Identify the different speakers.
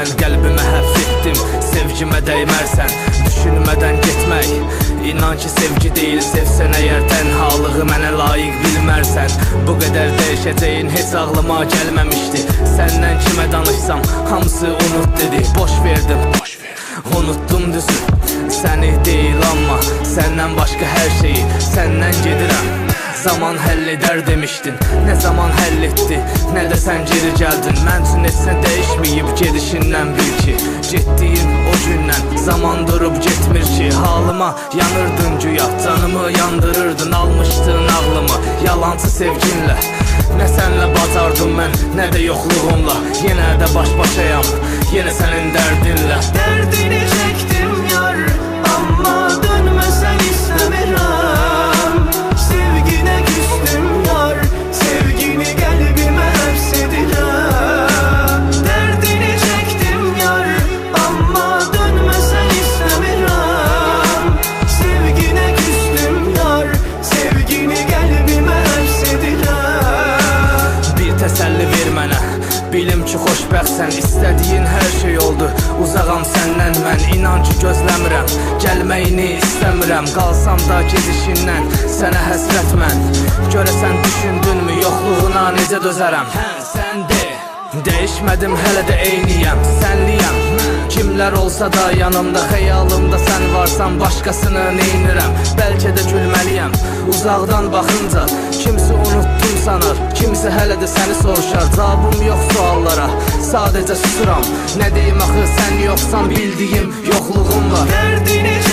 Speaker 1: Düşürsən qəlbimə həbs etdim Sevgimə dəymərsən Düşünmədən getmək İnan ki sevgi deyil Sevsən əgər tənhalığı mənə layiq bilmərsən Bu qədər dəyişəcəyin heç ağlıma gəlməmişdi Səndən kimə danışsam hamısı unut dedi. Boş verdim. Boş verdim Unuttum düzü. Səni deyil amma Səndən başqa hər şeyi Səndən gedirəm Zaman həll edər demişdin Nə zaman həll Getdiyim o gündən Zaman durub getmir ki Halıma yanırdın güya. Canımı yandırırdın Almışdın ağlımı Yalancı sevginlə Nə sənlə bacardım mən Nə də yoxluğumla Yenə də baş başayam Yenə sənin dərdinlə
Speaker 2: Derdini çektim
Speaker 1: xoşbəxtsən İstədiyin hər şey oldu. Uzağam səndən mən İnan ki gözləmirəm Gəlməyini istəmirəm Qalsam da gedişindən Sənə həsrət mən Görəsən düşündünmü yoxluğuna necə dözərəm Hə sən de. Dəyişmədim hələ də eyniyəm Kimlər olsa da yanımda xəyalımda sən varsan başqasını neynirəm Bəlkə də gülməliyəm uzaqdan baxınca Kimisi unuttum sanar. Kimisi hələ də səni soruşar Cavabım yox suallara. Sadəcə susuram Nə deyim axı sən yoxsan bildiyim yoxluğum var.
Speaker 2: Derdini